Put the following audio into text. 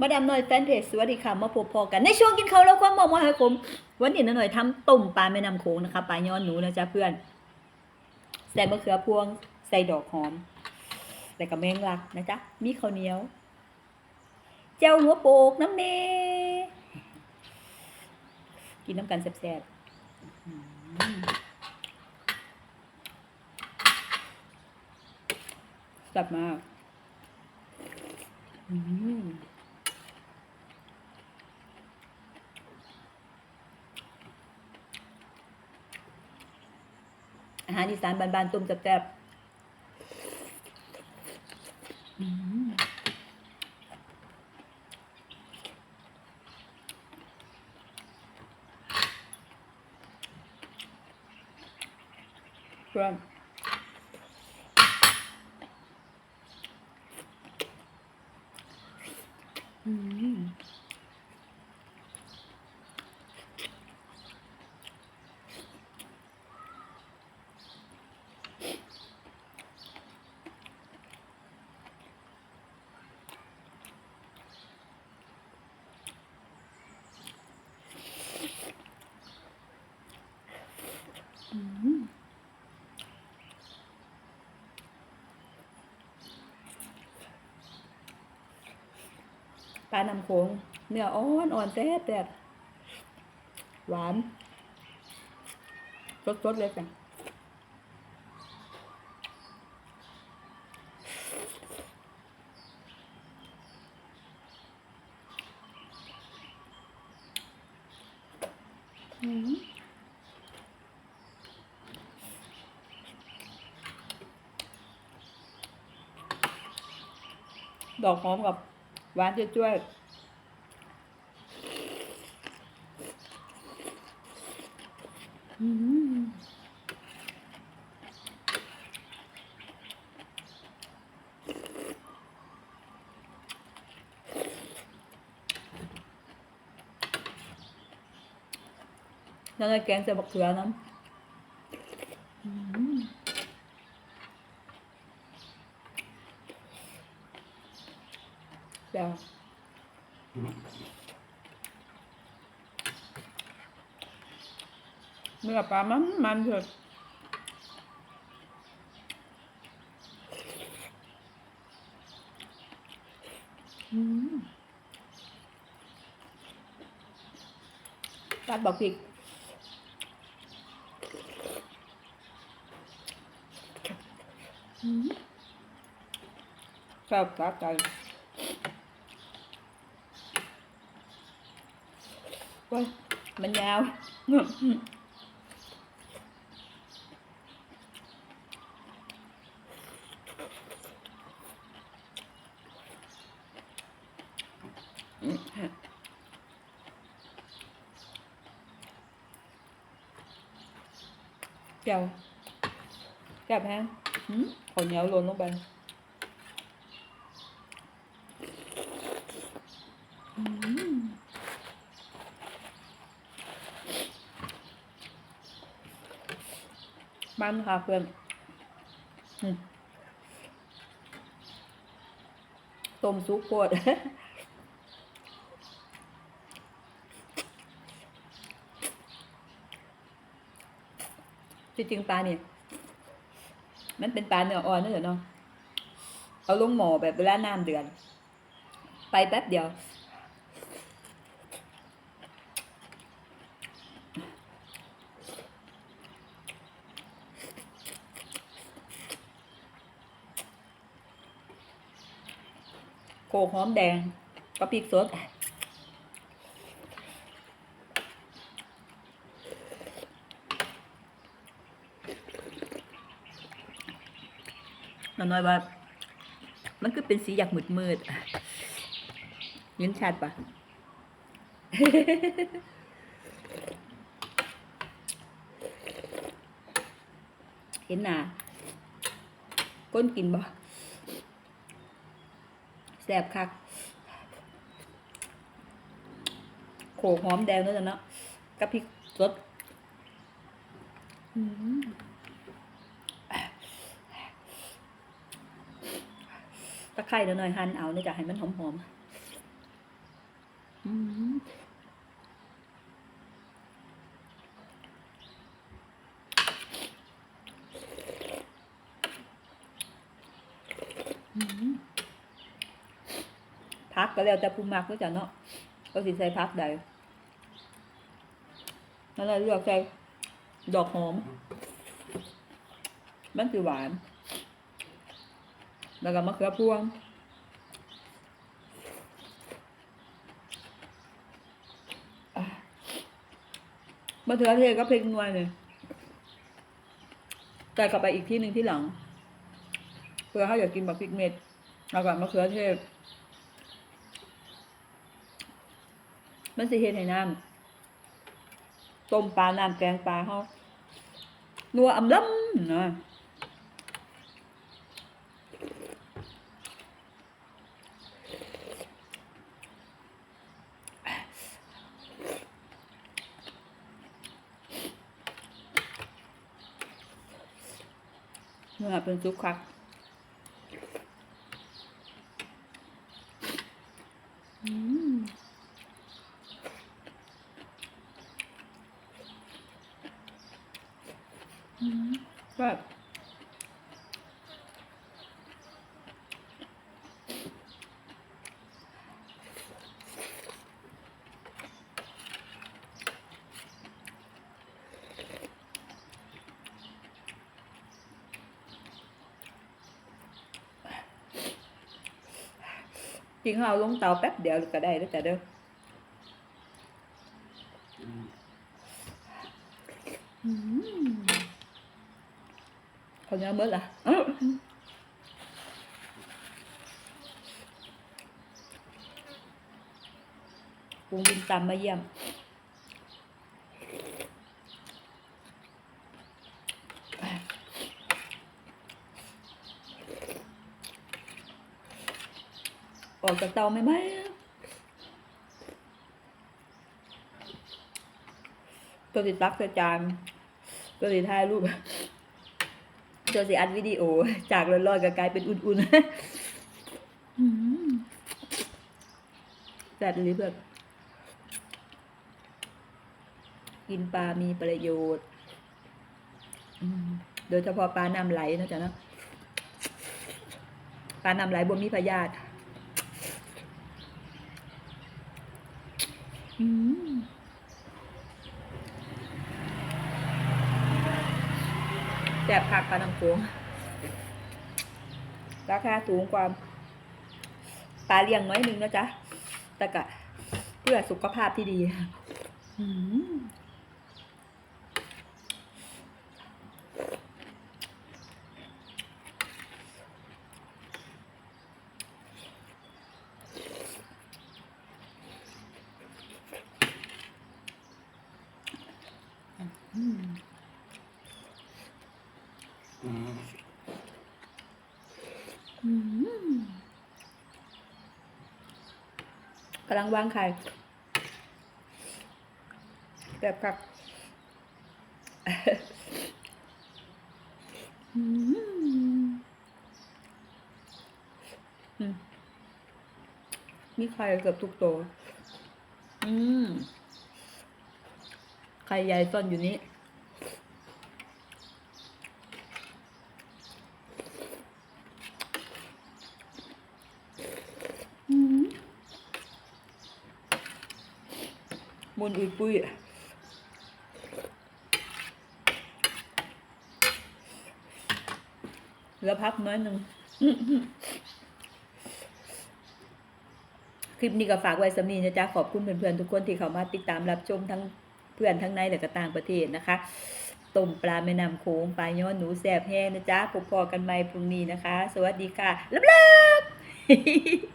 มาดามหน่อยแฟนเพจสวัสดีค่ะมาพบพอกันในช่วงกินข้าวแล้วความเมามอยให้ผมวันนี้น้าหน่อยทำต้มปลาแม่น้ำโขงนะคะปลาย้อนหนูนะจ๊ะเพื่อนใส่มะเขือพวง ใส่ดอกหอมใส่กระแมงลักนะจ๊ะมีข้าวเหนียวเจ้าหัวโปกน้ำเนกินน้ำกันแซ่บๆแซ่บมาก อืม อาหารอีสานบานๆต้มแซ่บๆอืมเพื่อนอืมอืม ปลาน้ำโขงเนื้ออ่อนอ่อนแซ่บแซ่บหวานสดๆเลยจ้ะอืมดอกหอมกับ หวานจ้วยๆอืมแล้วก็แกงใส่บักเขือน้ำอืม เดี๋ยวเนื้อปลามันมันเถอะตัดบอกพริกอืมแซ่บสะใจ ว้ยมันยาวเจียวแซ่บแฮงหืมข้าวเหนียวโรนลงไปอืม มันค่ะเพื่อนต้มซุปโคตรจริงๆปลาเนี่ย มันเป็นปลาเนื้ออ่อนนี่เนอเนาะเอาลงหม้อแบบเวลาน้ำเดือดไปแป๊บเดียว โขกหอมแดงกับพริกสดน้น้อยว่า มันก็เป็นสีอยากมืดมืดยินชัดปะเห็นหนาก้นกินบ่ แสบคักโขกหอมแดงด้วยจ้ะเนาะกับพริกสดตะไคร้เดี๋ยวหน่อยหั่นเอาเนี่ยจะให้มันหอมอืมอืม พักก็แล้วแต่ผู้มักก็จะเนาะก็สิใส่พักใดนั่นแหละเลือกใส่ดอกหอม มันคือหวาน แล้วก็มะเขือพวงมะเขือเทศก็เพลงนวลเลยใส่กลับไปอีกที่หนึ่งที่หลัง เพื่อเขาอยากกินแบบพริกเม็ดแล้วก็มะเขือเทศ มันสิเฮ็ดให้น้ำต้มปลาน้ำแกงปลาเขานัวอำล้ำนะเมื่อเป็นซุปคักอืมอืม แบบกินข้าวลงเตาแป๊บเดียวก็ได้แล้วแต่เด้ออืม เขาเนี้ยเบิดล่ะอ้าวปูกินตำมมาเยี่ยมออกจากเตาไหมไหมตัวติดตักใส่จานตัวติดถ่ายรูป ตัวสิอัดวิดีโอ จากร้อนๆก็กลายเป็นอุ่นๆอืมแซ่บเลยเพื่อนกินปลามีประโยชน์อืมโดยเฉพาะปลาน้ำไหลนะจ๊ะเนาะปลาน้ำไหลบ่มีพยาธิ อืม แซ่บผักปลาน้ำโขงราคาสูงกว่าปลาเลี้ยงน้อยนึงนะจ๊ะ แต่กะเพื่อสุขภาพที่ดีอืม กำลังวางไข่แบบกับอืมมีไข่เกือบทุกตัว อืม ไข่ใหญ่ซ่อนอยู่นี้ มุนอุยปุ้ยแล้วพักน้อยหนึ่งคลิปนี้ก็ฝากไว้สำนีนะจ๊ะขอบคุณเพื่อนๆทุกคนที่เข้ามาติดตามรับชมทั้งเพื่อนทั้งในและก็ต่างประเทศนะคะต้มปลาแม่น้ำโขงปลาย้อนหนูแสบแห้งนะจ๊ะพบพอกันใหม่พรุ่งนี้นะคะ สวัสดีค่ะลับๆ